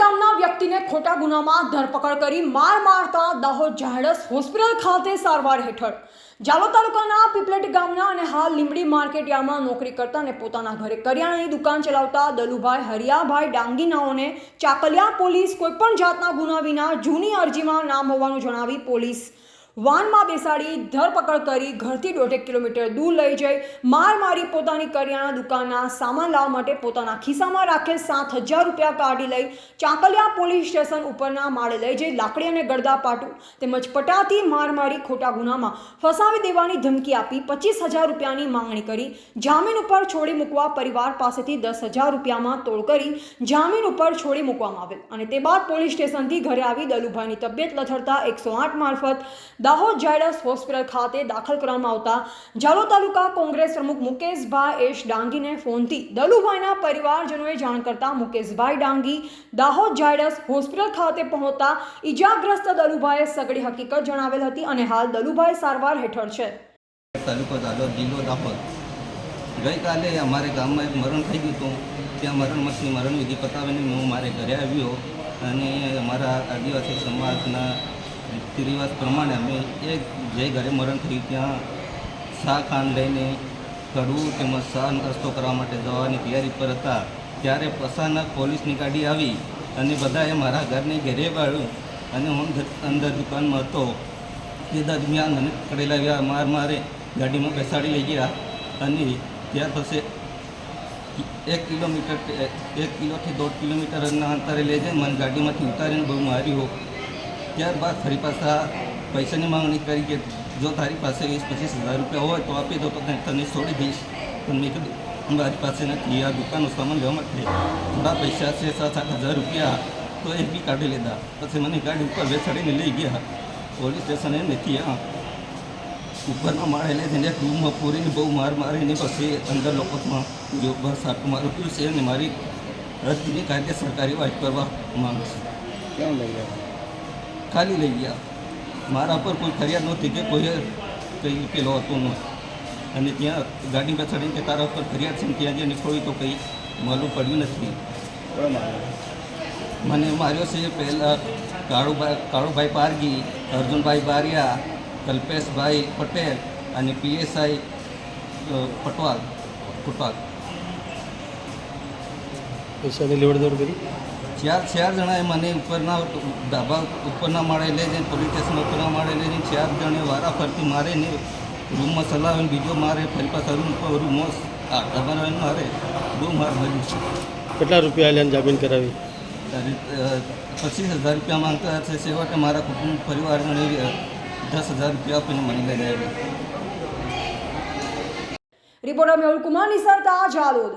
ગામના વ્યક્તિને ખોટા ગુનામાં ધરપકડ કરી માર મારતા દાહોદ જાહેરસ હોસ્પિટલ ખાતે સારવાર હેઠળ. જાલો તાલુકાના પીપલેટ ગામના અને હાલ લીંબડી માર્કેટ યાર્ડમાં નોકરી કરતા અને પોતાના ઘરે કરિયાણાની દુકાન ચલાવતા દલુભાઈ હરિયાભાઈ ડાંગીનાઓને ચાકલિયા પોલીસ કોઈપણ જાતના ગુના વિના જૂની અરજીમાં નામ હોવાનું જણાવી પોલીસ વાનમાં બેસાડી ધરપકડ કરી ઘરથી દોઢેક કિલોમીટર દૂર લઈ જઈ માર મારી પોતાની કરિયાણા દુકાનના સામાન લાવવા માટે પોતાના ખિસ્સામાં રાખેલ સાત હજાર રૂપિયા કાઢી લઈ ચાંકલિયા પોલીસ સ્ટેશન ઉપરના માળે લઈ જઈ લાકડી અને ગળદા પાટું તેમજ પટાથી માર મારી ખોટા ગુનામાં ફસાવી દેવાની ધમકી આપી પચીસ હજાર રૂપિયાની માંગણી કરી. જામીન ઉપર છોડી મૂકવા પરિવાર પાસેથી દસ હજાર રૂપિયામાં તોડ કરી જામીન ઉપર છોડી મૂકવામાં આવેલ અને તે બાદ પોલીસ સ્ટેશનથી ઘરે આવી દલુભાઈની તબિયત લથડતા એકસો આઠ મારફત દાહોદ ઝાયડસ હોસ્પિટલ ખાતે દાખલ કરવામાં આવતા ઝાલો તાલુકા કોંગ્રેસ પ્રમુખ મુકેશભાઈ એશ ડાંગીને ફોનથી દલુભાઈના પરિવારજનોએ જાણ કરતા મુકેશભાઈ ડાંગી દાહોદ ઝાયડસ હોસ્પિટલ ખાતે પહોંચતા ઈજાગ્રસ્ત દલુભાઈએ સગડી હકીકત જણાવેલ હતી અને હાલ દલુભાઈ સારવાર હેઠળ છે. તાલુકો દાહોદ જિલ્લો ગઈકાલે અમારે ગામમાં એક મરણ થઈ ગયું હતું. ત્યાં મરણ મરણમાંથી મરણ વિધિ પતાવીને હું મારે ઘરે આવ્યો અને અમારા આદિવાસી સમાજના રીતિ રિવાજ પ્રમાણે અમે એ જે ઘરે મરણ થયું ત્યાં શાહ ખાંડ લઈને કડવું તેમજ શાહ રસ્તો કરવા માટે જવાની તૈયારી પર હતા. ત્યારે અચાનક પોલીસની ગાડી આવી અને બધાએ મારા ઘરને ઘેરે વાળ્યું અને હું અંદર દુકાનમાં હતો. તે દરમિયાન મને પકડી લાવ્યા માર મારે ગાડીમાં બેસાડી લઈ ગયા અને ત્યાર પછી એક કિલોમીટર, એક કિલોથી દોઢ કિલોમીટરના અંતરે લઈ જઈને મને ગાડીમાંથી ઉતારીને બહુ માર્યો. ત્યારબાદ ફરી પાછા પૈસાની માંગણી કરી કે જો તારી પાસે વીસ પચીસ હજાર રૂપિયા હોય તો આપી દો તો તને તને છોડી દઈશ. પણ મેં કીધું મારી પાસે નથી આ દુકાનનો સામાન લેવા માટે થોડા પૈસા છે સાત આઠ હજાર રૂપિયા. તો એ બી કાઢી લીધા. પછી મને ગાડી ઉપર બેસાડીને લઈ ગયા. પોલીસ સ્ટેશને નથી હા, ઉપરના માળે લઈ જઈને એક રૂમમાં પૂરીને બહુ માર મારીને પછી અંદર લોકોમાં પૂર્યો બસ આટલું મારું પ્યું છે અને મારી રજની કાયદેસર કાર્યવાહી કરવા માંગુ છું. કેમ લઈ ગયા? ખાલી લઈ ગયા. મારા પર કોઈ ફરિયાદ નહોતી કે કોઈ કંઈ પેલો હતો ન અને ત્યાં ગાડી પાછળ કે તારા ઉપર ફરિયાદ છે ત્યાં જે નીકળ્યું તો કંઈ માલુમ પડ્યું નથી. મને માર્યો છે પહેલાં કાળુભાઈ કાળુભાઈ પારગી અર્જુનભાઈ બારિયા, કલ્પેશભાઈ પટેલ અને પીએસઆઈ પટવાલ કુટવાલ પૈસાની લેવડ કરી? ચાર ચાર જણાએ મને ઉપરના ધાબા ઉપરના માળે લઈ જઈને પોલીસ સ્ટેશન ઉપરના માળે લઈ જઈને ચાર જણે વારા ફરતી મારે ને રૂમમાં સલાવીને બીજો મારે ફરી પાછા રૂમ પર રૂમમાં આ ધાબાને મારે બહુ માર ભર્યું છે. કેટલા રૂપિયા લઈને જામીન કરાવી? પચીસ હજાર રૂપિયા માંગતા છે. છેવટે મારા કુટુંબ પરિવારને દસ હજાર રૂપિયા આપીને મને લઈ આવ્યા રિપોર્ટર મેહુલ કુમાર નિસરતા જાલોદ